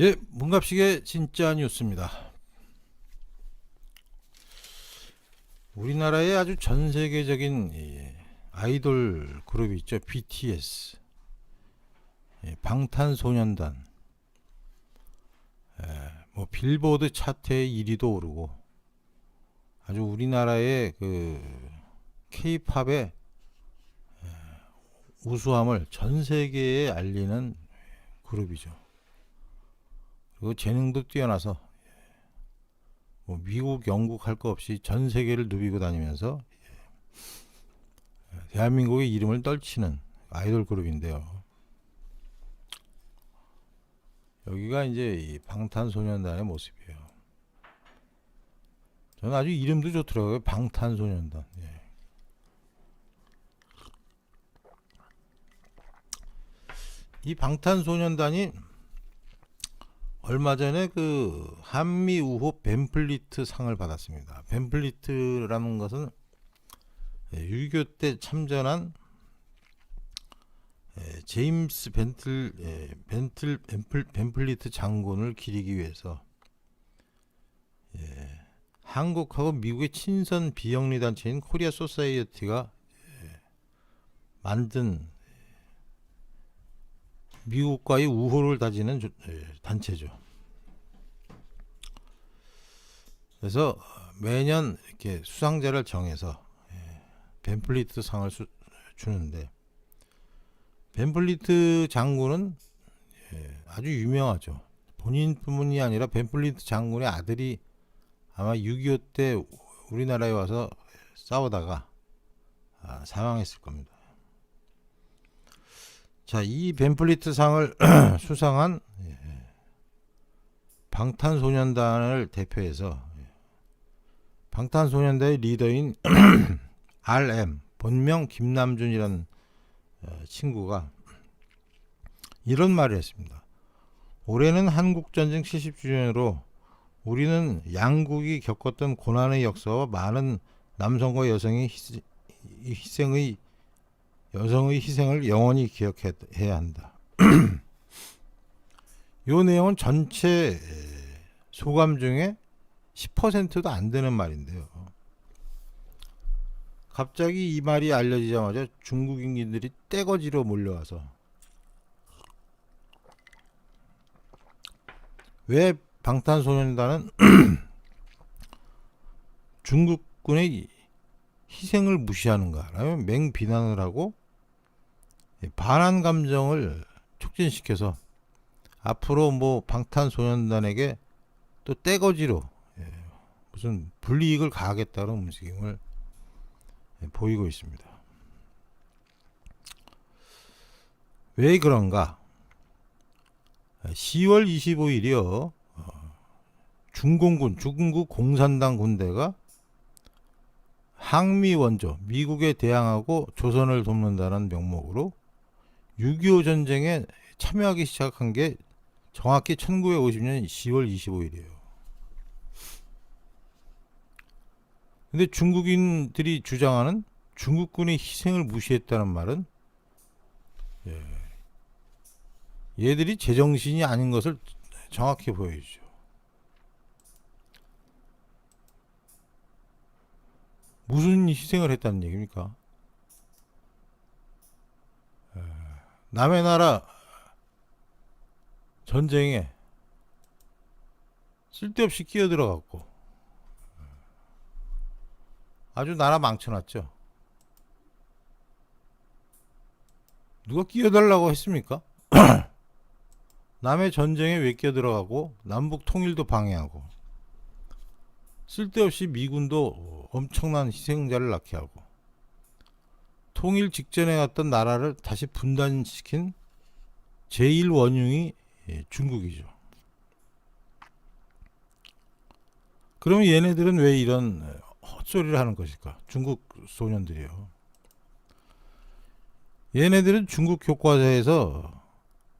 예, 문갑식의 진짜 뉴스입니다. 우리나라의 아주 전 세계적인 이 아이돌 그룹이 있죠. BTS, 예, 방탄소년단, 예, 뭐 빌보드 차트에 1위도 오르고 아주 우리나라의 그 K-팝의 예, 우수함을 전 세계에 알리는 그룹이죠. 그리고 재능도 뛰어나서 뭐 미국, 영국 할 거 없이 전 세계를 누비고 다니면서 예, 대한민국의 이름을 떨치는 아이돌 그룹인데요. 여기가 이제 이 방탄소년단의 모습이에요. 저는 아주 이름도 좋더라고요. 방탄소년단. 예. 이 방탄소년단이 얼마 전에 그 한미 우호 벤플리트 상을 받았습니다. 벤플리트라는 것은 6.25 때 참전한 에, 제임스 벤틀 에, 벤틀 벤플, 벤플리트 장군을 기리기 위해서 예, 한국하고 미국의 친선 비영리 단체인 코리아 소사이어티가 예, 만든 미국과의 우호를 다지는 조- 예, 단체죠. 그래서 매년 이렇게 수상자를 정해서 예, 벤플리트 상을 수- 주는데 벤플리트 장군은 예, 아주 유명하죠. 본인뿐만이 아니라 벤플리트 장군의 아들이 아마 6.25 때 우리나라에 와서 싸우다가 아, 사망했을 겁니다. 자, 이 벤플리트 상을 수상한 예, 방탄소년단을 대표해서 예, 방탄소년단의 리더인 RM 본명 김남준이라는 어, 친구가 이런 말을 했습니다. 올해는 한국전쟁 70주년으로 우리는 양국이 겪었던 고난의 역사와 많은 남성과 여성의 희생- 희생의 여성의 희생을 영원히 기억해야 한다. 이 내용은 전체 소감 중에 10%도 안 되는 말인데요. 갑자기 이 말이 알려지자마자 중국인들이 떼거지로 몰려와서 왜 방탄소년단은 중국군의 희생을 무시하는가라면 맹비난을 하고 반한 감정을 촉진시켜서 앞으로 뭐 방탄소년단에게 또 떼거지로 예, 무슨 불이익을 가하겠다는 움직임을 예, 보이고 있습니다. 왜 그런가? 10월 25일이요. 중공군, 중국 공산당 군대가 항미 원조, 미국에 대항하고 조선을 돕는다는 명목으로 6.25 전쟁에 참여하기 시작한 게 정확히 1950년 10월 25일이에요. 근데 중국인들이 주장하는 중국군의 희생을 무시했다는 말은 예, 얘들이 제정신이 아닌 것을 정확히 보여주죠. 무슨 희생을 했다는 얘기입니까? 남의 나라 전쟁에 쓸데없이 끼어들어갔고 아주 나라 망쳐놨죠. 누가 끼어달라고 했습니까? 남의 전쟁에 왜 끼어들어가고 남북 통일도 방해하고 쓸데없이 미군도 엄청난 희생자를 낳게 하고 통일 직전에 갔던 나라를 다시 분단시킨 제1 원흉이 예, 중국이죠. 그러면 얘네들은 왜 이런 헛소리를 하는 것일까? 중국 소년들이요. 얘네들은 중국 교과서에서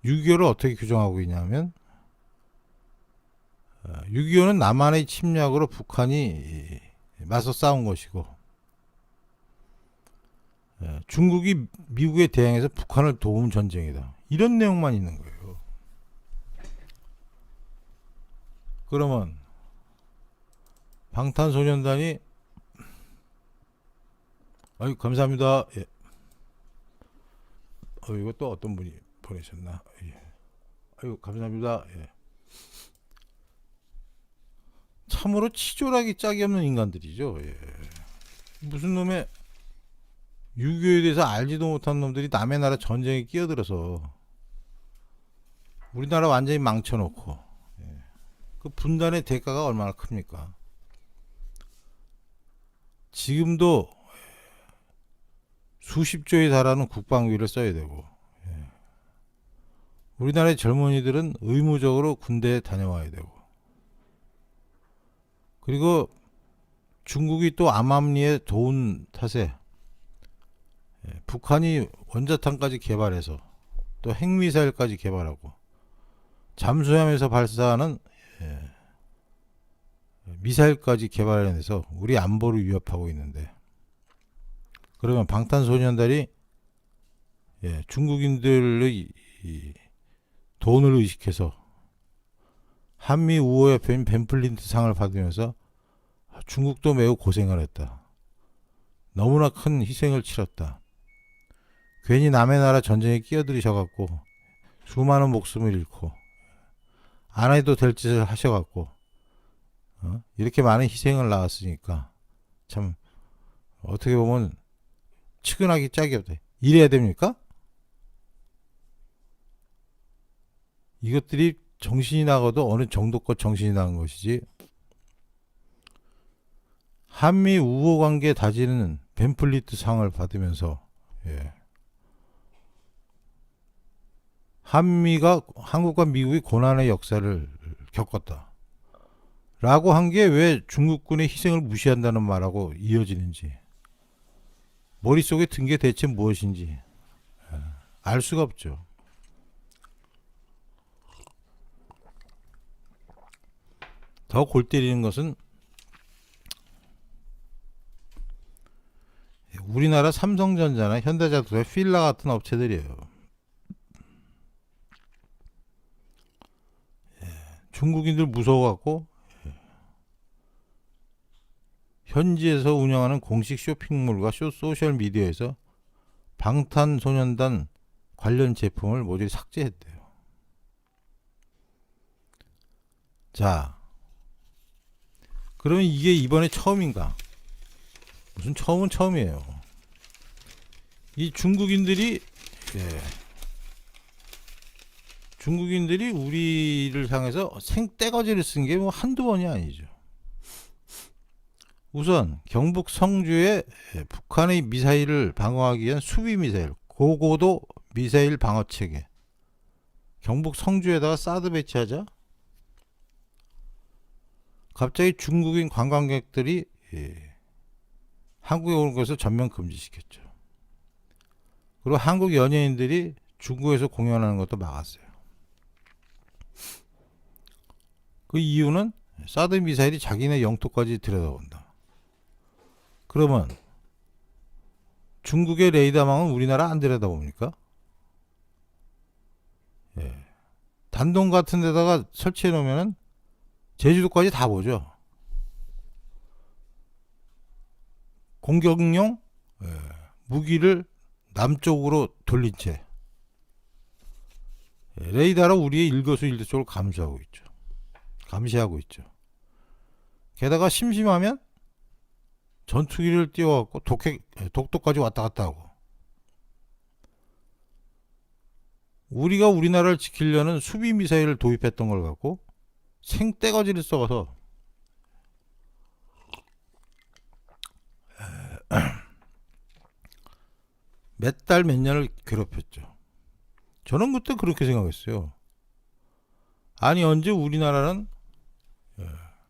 6.25를 어떻게 규정하고 있냐면 6.25는 남한의 침략으로 북한이 맞서 싸운 것이고 예, 중국이 미국에 대항해서 북한을 도운 전쟁이다. 이런 내용만 있는 거예요. 그러면 방탄소년단이 아유 감사합니다. 예. 어 이거 또 어떤 분이 보내셨나? 예. 아유 감사합니다. 예. 참으로 치졸하기 짝이 없는 인간들이죠. 예. 무슨 놈의 유교에 대해서 알지도 못한 놈들이 남의 나라 전쟁에 끼어들어서 우리나라 완전히 망쳐놓고 예. 그 분단의 대가가 얼마나 큽니까? 지금도 수십조에 달하는 국방비를 써야 되고 예. 우리나라의 젊은이들은 의무적으로 군대에 다녀와야 되고 그리고 중국이 또 암암리에 도운 탓에 예, 북한이 원자탄까지 개발해서 또 핵미사일까지 개발하고 잠수함에서 발사하는 예, 미사일까지 개발해내서 우리 안보를 위협하고 있는데 그러면 방탄소년단이 예, 중국인들의 이 돈을 의식해서 한미 우호협회인 벤플린트 상을 받으면서 중국도 매우 고생을 했다. 너무나 큰 희생을 치렀다. 괜히 남의 나라 전쟁에 끼어들이셔갖고 수많은 목숨을 잃고 안 해도 될 짓을 하셔갖고 어? 이렇게 많은 희생을 낳았으니까 참 어떻게 보면 측은하기 짝이 없다. 이래야 됩니까? 이것들이 정신이 나가도 어느 정도껏 정신이 나간 것이지 한미 우호 관계 다지는 벤플리트 상을 받으면서 예. 한미가 한국과 미국이 고난의 역사를 겪었다. 라고 한 게 왜 중국군의 희생을 무시한다는 말하고 이어지는지 머릿속에 든 게 대체 무엇인지 예, 알 수가 없죠. 더 골 때리는 것은 우리나라 삼성전자나 현대자동차, 필라 같은 업체들이에요. 예, 중국인들 무서워갖고 예, 현지에서 운영하는 공식 쇼핑몰과 쇼, 소셜 미디어에서 방탄소년단 관련 제품을 모조리 삭제했대요. 자, 그러면 이게 이번에 처음인가? 무슨 처음은 처음이에요. 이 중국인들이 예. 중국인들이 우리를 향해서 생떼거지를 쓴 게 뭐 한두 번이 아니죠. 우선 경북 성주에 예, 북한의 미사일을 방어하기 위한 수비 미사일 고고도 미사일 방어 체계 경북 성주에다가 사드 배치하자 갑자기 중국인 관광객들이 예, 한국에 오는 것을 전면 금지시켰죠. 그리고 한국 연예인들이 중국에서 공연하는 것도 막았어요. 그 이유는 사드 미사일이 자기네 영토까지 들여다본다. 그러면 중국의 레이더망은 우리나라 안 들여다봅니까? 예. 단동 같은 데다가 설치해 놓으면은 제주도까지 다 보죠. 공격용 예, 무기를 남쪽으로 돌린 채 예, 레이더로 우리의 일거수일투족을 감시하고 있죠. 감시하고 있죠. 게다가 심심하면 전투기를 띄워갖고 독해, 예, 독도까지 왔다 갔다 하고 우리가 우리나라를 지키려는 수비 미사일을 도입했던 걸 갖고 생떼거지를 써서 몇 달 몇 년을 괴롭혔죠. 저는 그때 그렇게 생각했어요. 아니 언제 우리나라는 예,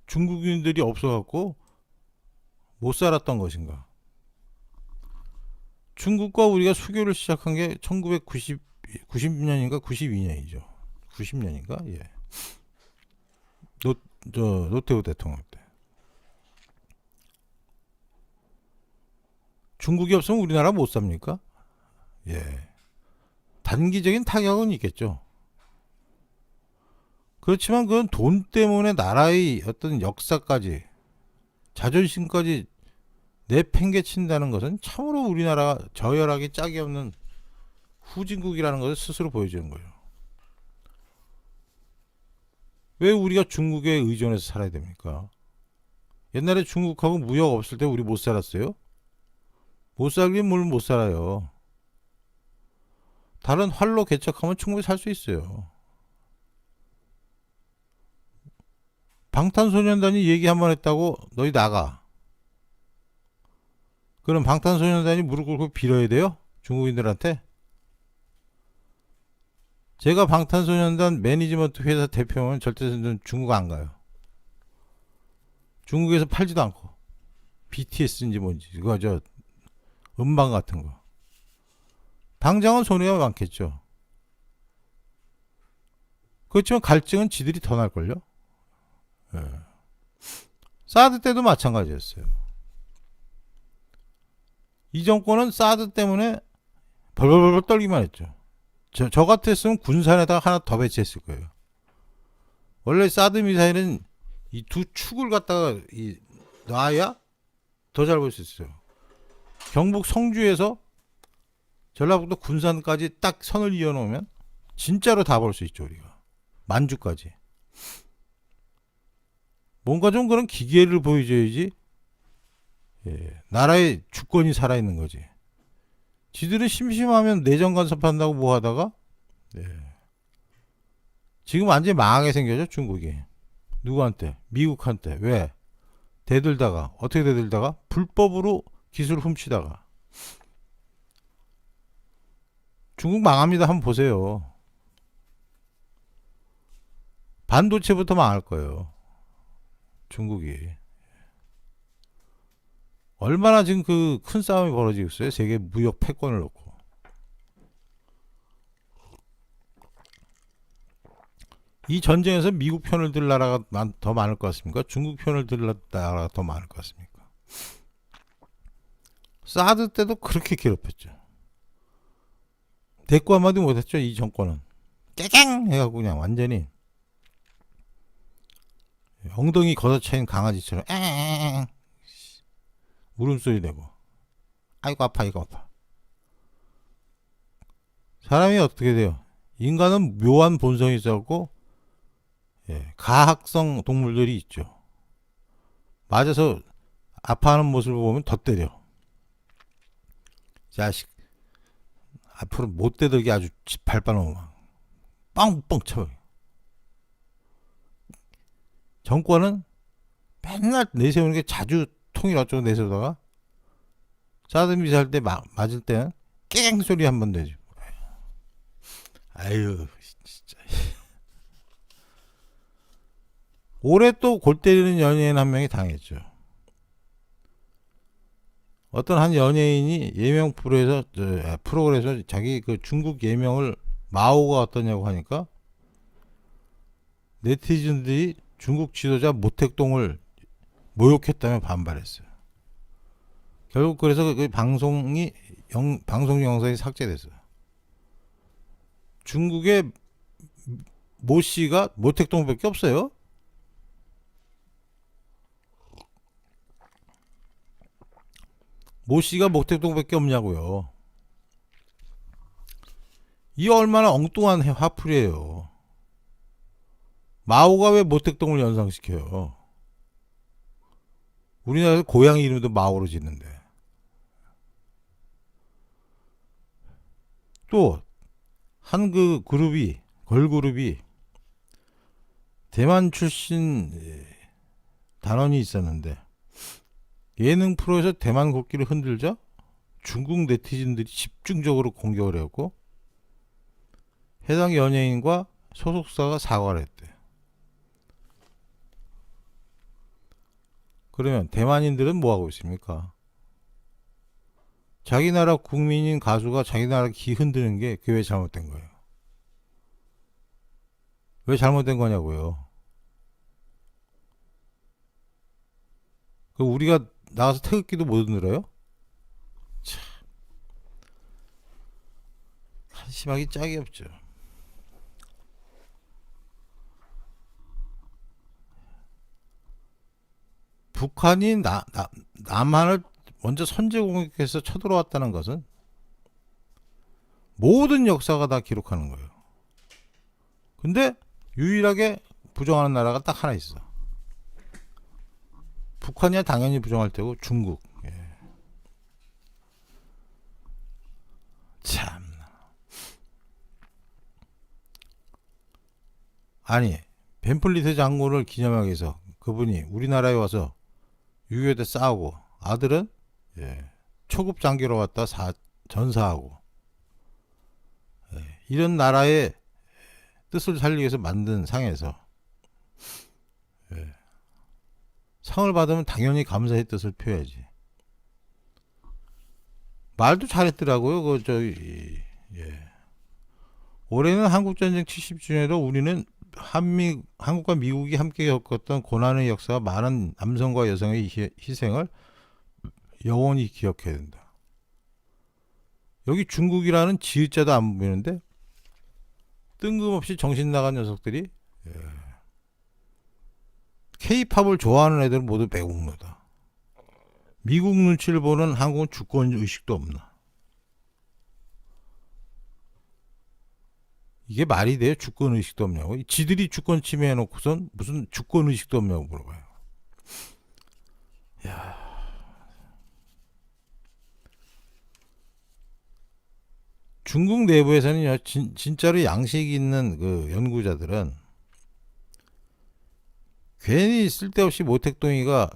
중국인들이 없어갖고 못 살았던 것인가? 중국과 우리가 수교를 시작한 게 1990, 90년인가 92년이죠. 90년인가? 예. 노, 저, 노태우 대통령 때. 중국이 없으면 우리나라 못 삽니까? 예. 단기적인 타격은 있겠죠. 그렇지만 그건 돈 때문에 나라의 어떤 역사까지 자존심까지 내팽개친다는 것은 참으로 우리나라가 저열하게 짝이 없는 후진국이라는 것을 스스로 보여주는 거예요. 왜 우리가 중국에 의존해서 살아야 됩니까? 옛날에 중국하고 무역 없을 때 우리 못 살았어요? 못 살긴 뭘 못 살아요. 다른 활로 개척하면 충분히 살 수 있어요. 방탄소년단이 얘기 한 번 했다고 너희 나가. 그럼 방탄소년단이 무릎 꿇고 빌어야 돼요? 중국인들한테? 제가 방탄소년단 매니지먼트 회사 대표면 절대 중국 안 가요. 중국에서 팔지도 않고 BTS인지 뭔지 그거 저 음반 같은 거 당장은 손해가 많겠죠. 그렇지만 갈증은 지들이 더 날걸요. 예. 사드 때도 마찬가지였어요. 이 정권은 사드 때문에 벌벌벌 떨기만 했죠. 저, 저 같았으면 군산에다가 하나 더 배치했을 거예요. 원래 사드 미사일은 이 두 축을 갖다가 이 놔야 더 잘 볼 수 있어요. 경북 성주에서 전라북도 군산까지 딱 선을 이어놓으면 진짜로 다 볼 수 있죠 우리가 만주까지. 뭔가 좀 그런 기계를 보여줘야지. 예, 나라의 주권이 살아있는 거지. 지들은 심심하면 내정 간섭한다고 뭐 하다가? 예. 지금 완전히 망하게 생겨죠 중국이. 누구한테? 미국한테. 왜? 대들다가. 어떻게 대들다가? 불법으로 기술 훔치다가. 중국 망합니다. 한번 보세요. 반도체부터 망할 거예요 중국이 얼마나 지금 그 큰 싸움이 벌어지고 있어요 세계 무역 패권을 놓고 이 전쟁에서 미국 편을 들 나라가 많- 더 많을 것 같습니까? 중국 편을 들 나라가 더 많을 것 같습니까? 사드 때도 그렇게 괴롭혔죠. 대꾸 한마디 못했죠, 이 정권은. 깨갱! 해갖고 그냥 완전히 엉덩이 걷어차인 강아지처럼 엥 울음소리 내고 아이고 아파 이거 아파 사람이 어떻게 돼요? 인간은 묘한 본성이 있었고 예, 가학성 동물들이 있죠. 맞아서 아파하는 모습을 보면 더 때려. 자식 앞으로 못 되들게 아주 밟아놓으면 빵빵 쳐. 정권은 맨날 내세우는 게 자주 통일 어쩌고 내세우다가 사드 미사일 때 마- 맞을 때는 깽 소리 한 번 내죠. 아유 진짜. 올해 또 골 때리는 연예인 한 명이 당했죠. 어떤 한 연예인이 예명 프로에서 저, 아, 프로그램에서 자기 그 중국 예명을 마오가 어떠냐고 하니까 네티즌들이 중국 지도자 모택동을 모욕했다며 반발했어요. 결국 그래서 그 방송이 영, 방송 영상이 삭제됐어요. 중국의 모 씨가 모택동밖에 없어요. 모 씨가 모택동밖에 없냐고요. 이 얼마나 엉뚱한 해- 화풀이에요. 마오가 왜 모택동을 연상시켜요? 우리나라에서 고양이 이름도 마오로 짓는데. 또 한 그 그룹이 걸그룹이 대만 출신 예, 단원이 있었는데 예능 프로에서 대만 국기를 흔들자 중국 네티즌들이 집중적으로 공격을 했고 해당 연예인과 소속사가 사과를 했대. 그러면 대만인들은 뭐 하고 있습니까? 자기 나라 국민인 가수가 자기 나라 기 흔드는 게 그게 왜 잘못된 거예요? 왜 잘못된 거냐고요? 그 우리가 나가서 태극기도 못 흔들어요? 참 한심하기 짝이 없죠. 북한이 나, 나, 남한을 먼저 선제 공격해서 쳐들어왔다는 것은 모든 역사가 다 기록하는 거예요. 근데 유일하게 부정하는 나라가 딱 하나 있어. 북한이야 당연히 부정할 테고 중국. 예. 참. 아니 벤플리트 장군을 기념하기 위해서 그분이 우리나라에 와서 6.25때 싸우고 아들은 예, 초급 장교로 왔다 사, 전사하고 예, 이런 나라의 뜻을 살리기 위해서 만든 상에서 예, 상을 받으면 당연히 감사의 뜻을 표해야지. 말도 잘했더라고요. 그 저기 예. 올해는 한국전쟁 70주년으로 우리는 한미 한국과 미국이 함께 겪었던 고난의 역사와 많은 남성과 여성의 희- 희생을 영원히 기억해야 된다. 여기 중국이라는 지읒자도 안 보이는데 뜬금없이 정신 나간 녀석들이 케이팝을 좋아하는 애들은 모두 배국노다. 미국 눈치를 보는 한국은 주권 의식도 없나. 이게 말이 돼요? 주권 의식도 없냐고. 지들이 주권 침해해 놓고선 무슨 주권 의식도 없냐고 물어봐요. 야. 중국 내부에서는요, 진, 진짜로 양식 있는 그 연구자들은 괜히 쓸데없이 모택동이가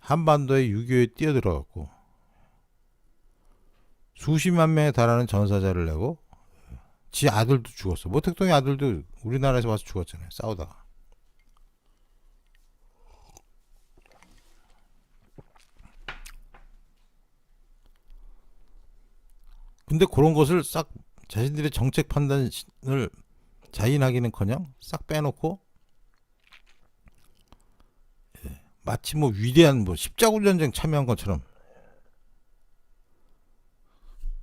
한반도에 6.25에 뛰어들어갔고 수십만 명에 달하는 전사자를 내고 지 아들도 죽었어. 모택동의 아들도 우리나라에서 와서 죽었잖아요. 싸우다가. 근데 그런 것을 싹 자신들의 정책 판단을 자인하기는커녕 싹 빼놓고 예, 마치 뭐 위대한 뭐 십자군 전쟁 참여한 것처럼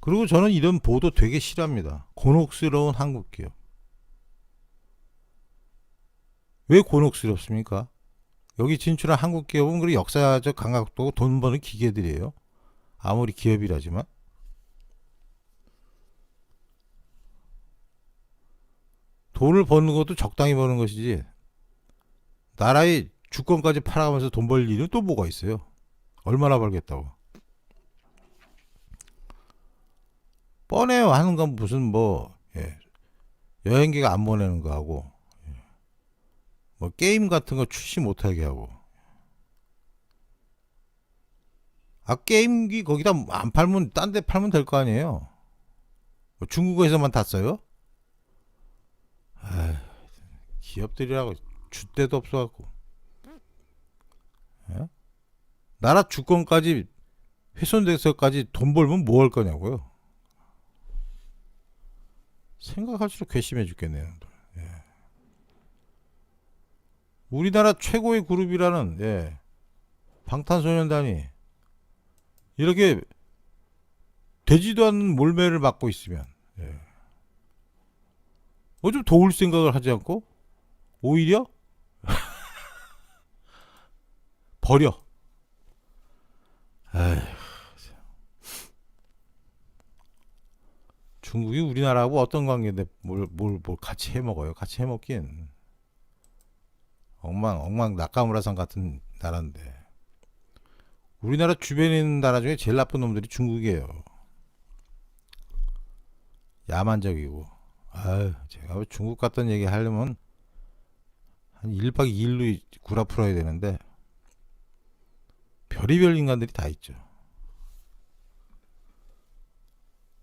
그리고 저는 이런 보도 되게 싫어합니다. 곤혹스러운 한국 기업. 왜 곤혹스럽습니까? 여기 진출한 한국 기업은 그 역사적 감각도 돈 버는 기계들이에요. 아무리 기업이라지만. 돈을 버는 것도 적당히 버는 것이지. 나라의 주권까지 팔아가면서 돈 벌 일은 또 뭐가 있어요? 얼마나 벌겠다고. 뻔해요. 하는 건 무슨 뭐 예. 여행기가 안 보내는 거 하고 예. 뭐 게임 같은 거 출시 못하게 하고 아 게임기 거기다 안 팔면 딴 데 팔면 될 거 아니에요. 뭐 중국에서만 탔어요? 아 기업들이라고 줏대도 없어갖고 예? 나라 주권까지 훼손돼서까지 돈 벌면 뭐 할 거냐고요. 생각할수록 괘씸해 죽겠네요. 예. 우리나라 최고의 그룹이라는 예. 방탄소년단이 이렇게 되지도 않는 몰매를 맞고 있으면 예. 뭐좀 도울 생각을 하지 않고 오히려 버려. 에휴. 중국이 우리나라하고 어떤 관계인데 뭘, 뭘, 뭘 같이 해 먹어요? 같이 해 먹긴. 엉망, 엉망 낙가무라산 같은 나라인데. 우리나라 주변에 있는 나라 중에 제일 나쁜 놈들이 중국이에요. 야만적이고. 아유, 제가 중국 갔던 얘기 하려면 한 1박 2일로 구라 풀어야 되는데 별의별 인간들이 다 있죠.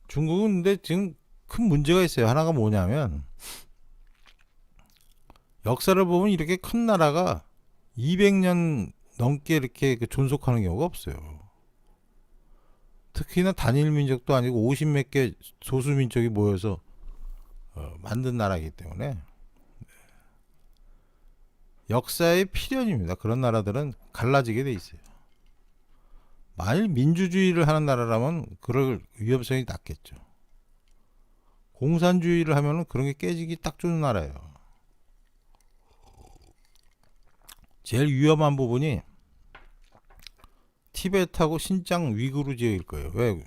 중국은 근데 지금 큰 문제가 있어요. 하나가 뭐냐면 역사를 보면 이렇게 큰 나라가 200년 넘게 이렇게 그 존속하는 경우가 없어요. 특히나 단일 민족도 아니고 50몇 개 소수 민족이 모여서 어, 만든 나라이기 때문에 역사의 필연입니다. 그런 나라들은 갈라지게 돼 있어요. 만일 민주주의를 하는 나라라면 그럴 위험성이 낮겠죠. 공산주의를 하면은 그런 게 깨지기 딱 좋은 나라예요. 제일 위험한 부분이 티베트하고 신장 위구르 지역일 거예요. 왜?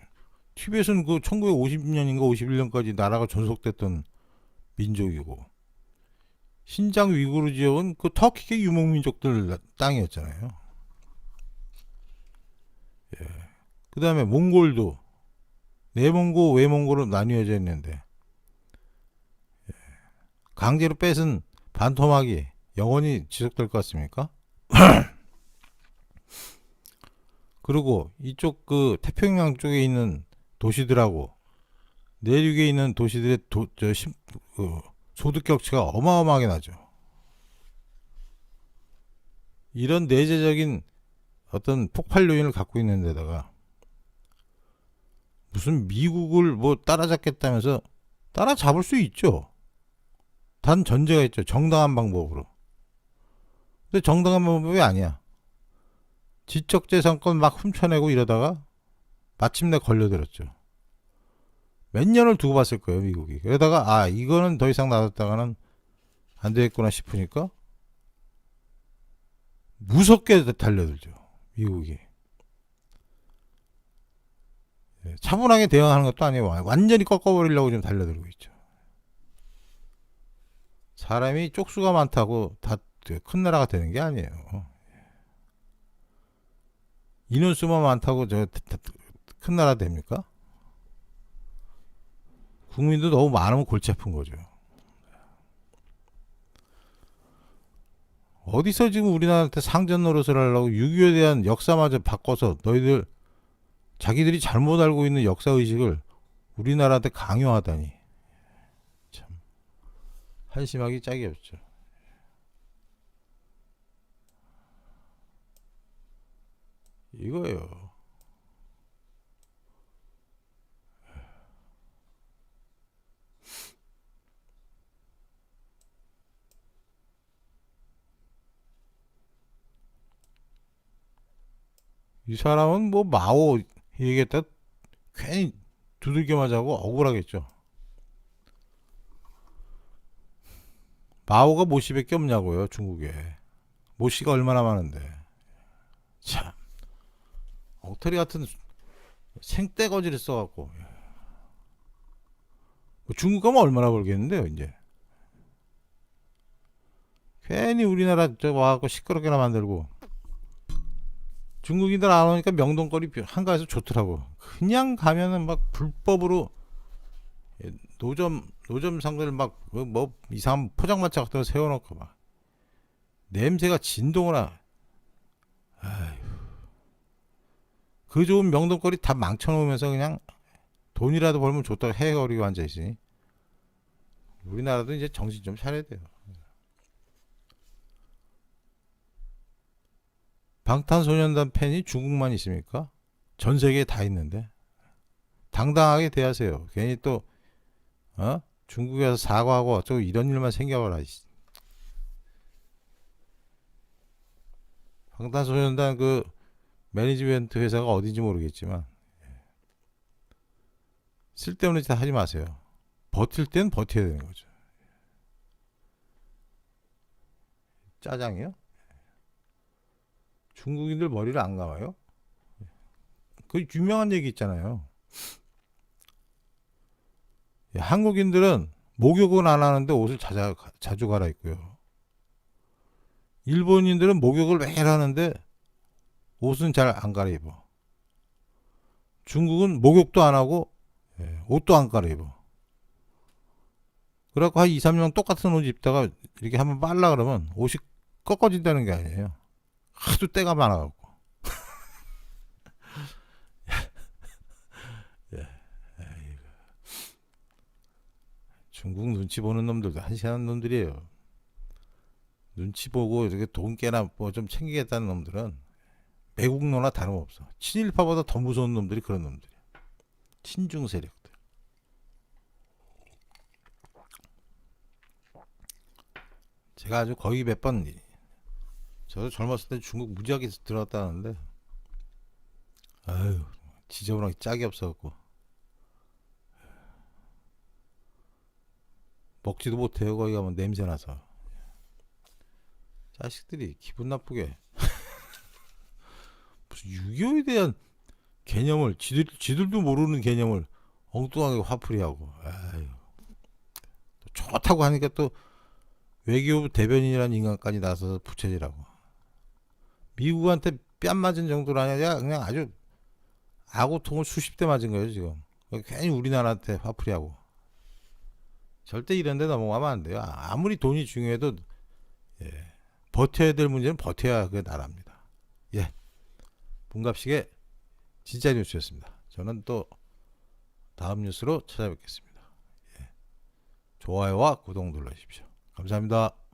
티베트는 그 1950년인가 51년까지 나라가 존속됐던 민족이고 신장 위구르 지역은 그 터키계 유목민족들 땅이었잖아요. 예. 그 다음에 몽골도 내몽고 외몽고로 나뉘어져 있는데 예. 강제로 뺏은 반토막이 영원히 지속될 것 같습니까? 그리고 이쪽 그 태평양 쪽에 있는 도시들하고 내륙에 있는 도시들의 도, 저, 심, 그 소득 격차가 어마어마하게 나죠. 이런 내재적인 어떤 폭발 요인을 갖고 있는 데다가 무슨 미국을 뭐 따라잡겠다면서 따라잡을 수 있죠. 단 전제가 있죠. 정당한 방법으로. 근데 정당한 방법이 아니야. 지적재산권 막 훔쳐내고 이러다가 마침내 걸려들었죠. 몇 년을 두고 봤을 거예요, 미국이. 그러다가, 아, 이거는 더 이상 놔뒀다가는 안 되겠구나 싶으니까 무섭게 달려들죠, 미국이. 예, 차분하게 대응하는 것도 아니에요. 완전히 꺾어버리려고 지금 달려들고 있죠. 사람이 쪽수가 많다고 다 큰 나라가 되는 게 아니에요. 인원수만 많다고 저 큰 나라 됩니까? 국민도 너무 많으면 골치 아픈 거죠. 어디서 지금 우리나라한테 상전 노릇을 하려고 6.25에 대한 역사마저 바꿔서 너희들 자기들이 잘못 알고 있는 역사 의식을 우리나라한테 강요하다니 참 한심하기 짝이 없죠. 이거예요. 이 사람은 뭐 마오 얘기했다 괜히 두들겨 맞아고 억울하겠죠. 마오가 모시밖에 없냐고요 중국에. 모시가 얼마나 많은데. 참. 엉터리 같은 생떼거지를 써갖고. 뭐 중국 가면 얼마나 벌겠는데요 이제. 괜히 우리나라 저 와갖고 시끄럽게나 만들고 중국인들 안 오니까 명동거리 한가해서 좋더라고. 그냥 가면은 막 불법으로 예, 노점 노점 상들 막 뭐 이상한 포장마차 같은 거 세워놓고 막 냄새가 진동을 하. 아휴. 그 좋은 명동거리 다 망쳐놓으면서 그냥 돈이라도 벌면 좋다고 해거리고 앉아있으니 우리나라도 이제 정신 좀 차려야 돼요. 방탄소년단 팬이 중국만 있습니까? 전 세계에 다 있는데 당당하게 대하세요. 괜히 또 어? 중국에서 사과하고 어쩌고 이런 일만 생겨봐라. 방탄소년단 그 매니지먼트 회사가 어딘지 모르겠지만 쓸데없는 짓 하지 마세요. 버틸 땐 버텨야 되는 거죠. 짜장이요? 중국인들 머리를 안 감아요? 그 유명한 얘기 있잖아요. 예, 한국인들은 목욕은 안 하는데 옷을 자자, 자주 갈아입고요. 일본인들은 목욕을 매일 하는데 옷은 잘 안 갈아입어. 중국은 목욕도 안 하고 예, 옷도 안 갈아입어. 그래갖고 한 2, 3년 똑같은 옷 입다가 이렇게 한번 빨라 그러면 옷이 꺾어진다는 게 아니에요. 하도 때가 많아갖고. 예. 중국 눈치 보는 놈들도 한시한 놈들이에요. 눈치 보고 이렇게 돈 깨나 뭐 좀 챙기겠다는 놈들은 매국노나 다름없어. 친일파보다 더 무서운 놈들이 그런 놈들이야. 친중 세력들. 제가 아주 거의 몇 번 저도 젊었을 때 중국 무지하게 들어갔다 하는데 아유 지저분하게 짝이 없어갖고. 먹지도 못해요 거기 가면 냄새나서. 자식들이 기분 나쁘게. 무슨 6.25에 대한 개념을 지들 지들도 모르는 개념을 엉뚱하게 화풀이하고 아유. 또 좋다고 하니까 또 외교부 대변인이라는 인간까지 나서서 부채질하고 미국한테 뺨 맞은 정도로 아니라 그냥 아주 아고통을 수십 대 맞은 거예요 지금. 괜히 우리나라한테 화풀이하고. 절대 이런 데 넘어가면 안 돼요. 아무리 돈이 중요해도 예, 버텨야 될 문제는 버텨야 그 나라입니다. 예. bun갑식의 진짜 뉴스였습니다. 저는 또 다음 뉴스로 찾아뵙겠습니다. 예, 좋아요와 구독 눌러주십시오. 감사합니다